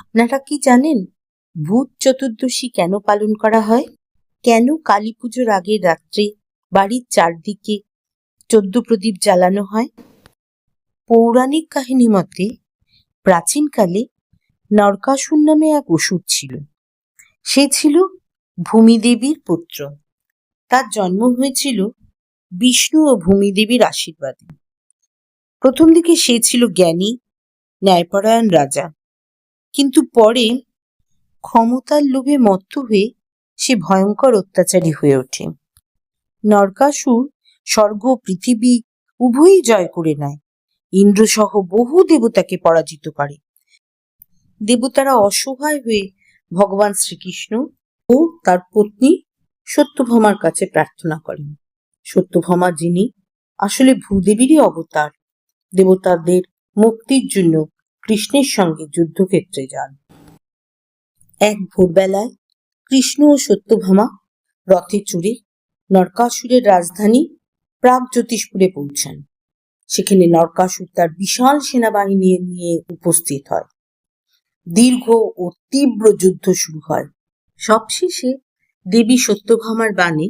আপনারা কি জানেন ভূত চতুর্দশী কেন পালন করা হয়? কেন কালী পুজোর আগের রাত্রে বাড়ির চারদিকে চোদ্দ প্রদীপ জ্বালানো হয়? পৌরাণিক কাহিনী মতে প্রাচীনকালে নরকাসুর নামে এক অসুর ছিল। সে ছিল ভূমিদেবীর পুত্র। তার জন্ম হয়েছিল বিষ্ণু ও ভূমিদেবীর আশীর্বাদে। প্রথম দিকে সে ছিল জ্ঞানী, ন্যায়পরায়ণ রাজা। কিন্তু পরে ক্ষমতার লোভে মত্ত হয়ে সে ভয়ঙ্কর অত্যাচারী হয়ে ওঠে। নরকাসুর স্বর্গ পৃথিবী উভয়ই জয় করে নেয়। ইন্দ্রসহ বহু দেবতাকে পরাজিত করে। দেবতারা অসহায় হয়ে ভগবান শ্রীকৃষ্ণ ও তার পত্নী সত্যভামার কাছে প্রার্থনা করেন। সত্যভামা যিনি আসলে ভূদেবীরই অবতার। দেবতাদের মুক্তির জন্য কৃষ্ণের সঙ্গে যুদ্ধক্ষেত্রে যান। এক ভোরবেলায় কৃষ্ণ ও সত্যভামা রথে চড়ে নরকাসুরের রাজধানী প্রাগ জ্যোতিষপুরে পৌঁছান। সেখানে নরকাসুর তার বিশাল সেনাবাহিনী নিয়ে উপস্থিত হয়। দীর্ঘ ও তীব্র যুদ্ধ শুরু হয়। সবশেষে দেবী সত্যভামার বাণে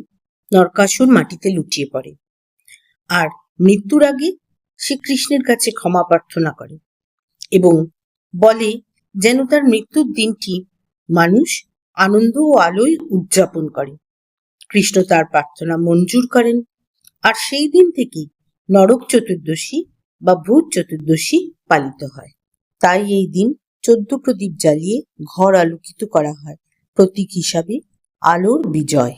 নরকাসুর মাটিতে লুটিয়ে পড়ে। আর মৃত্যুর আগে সে কৃষ্ণের কাছে ক্ষমা প্রার্থনা করে। এবং বলে, যেন তার মৃত্যুর দিনটি মানুষ আনন্দ ও আলোয় উদযাপন করে। কৃষ্ণ তার প্রার্থনা মঞ্জুর করেন। আর সেই দিন থেকেই নরক চতুর্দশী বা ভূত চতুর্দশী পালিত হয়। তাই এই দিন চোদ্দ প্রদীপ জ্বালিয়ে ঘর আলোকিত করা হয়। প্রতীক হিসাবে আলোর বিজয়।